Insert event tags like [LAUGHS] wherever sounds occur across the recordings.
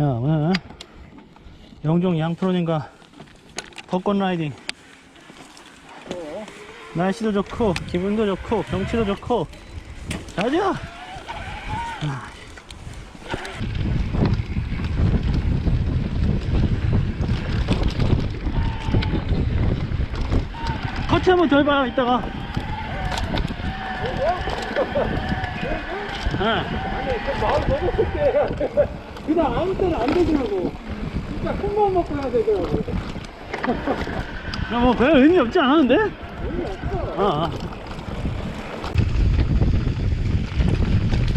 자, 오늘 영종 양프로님과 벚꽃 라이딩. 날씨도 좋고, 기분도 좋고, 경치도 좋고, 가자! 아. 커치 한번 더 해봐, 이따가. 응. 아니, 그 마음 너무. 그냥 아무 때나 안 되더라고. 진짜 큰 마음 먹고 해야 되더라고. 야, 뭐, 별 의미 없지 않았는데? 의미 없어. 어. 어.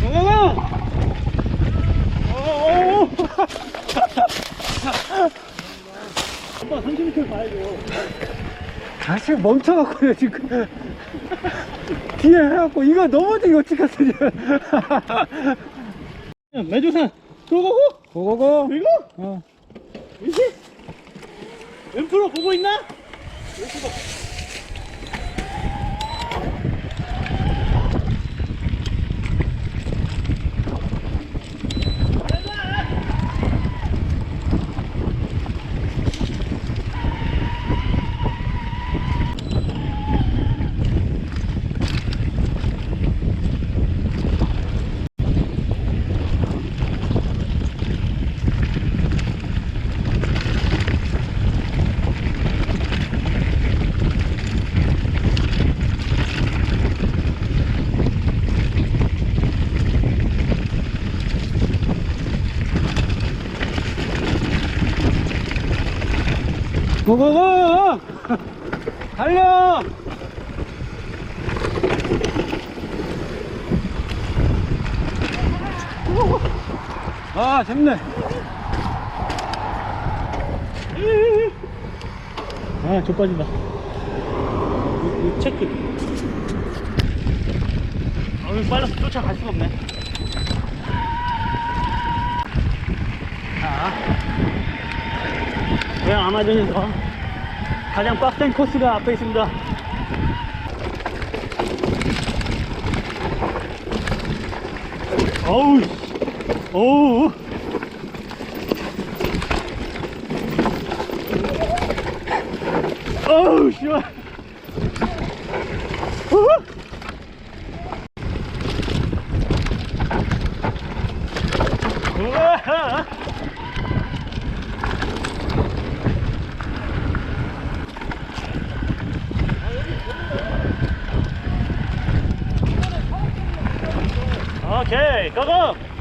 고고고! 오오오! 오빠 30m 가야죠. 다시 멈춰갖고요, 지금. 뒤에 해갖고, 이거 넘어지기 어떡하지? 매주산 고고고! 고고고. 그리고 어. 이시 왼프로 보고 있나? 고고고! [LAUGHS] 달려! 아, 재밌네. 아, 좁 빠진다. 이, 이 체크. 아, 빨라서 쫓아갈 수가 없네. 고향 아마존에서 가장 빡센 코스가 앞에 있습니다. 어우, 씨. 어우. 어우, 씨발. 어? 우와. 오케이, 고고!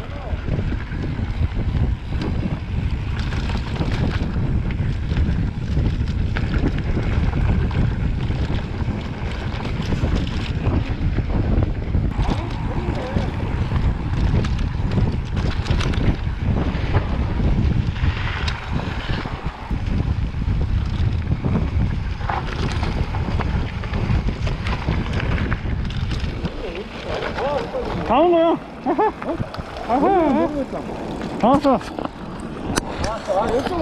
다 온 거야. 아하, 모르겠다. 다 왔어. 아, 여기서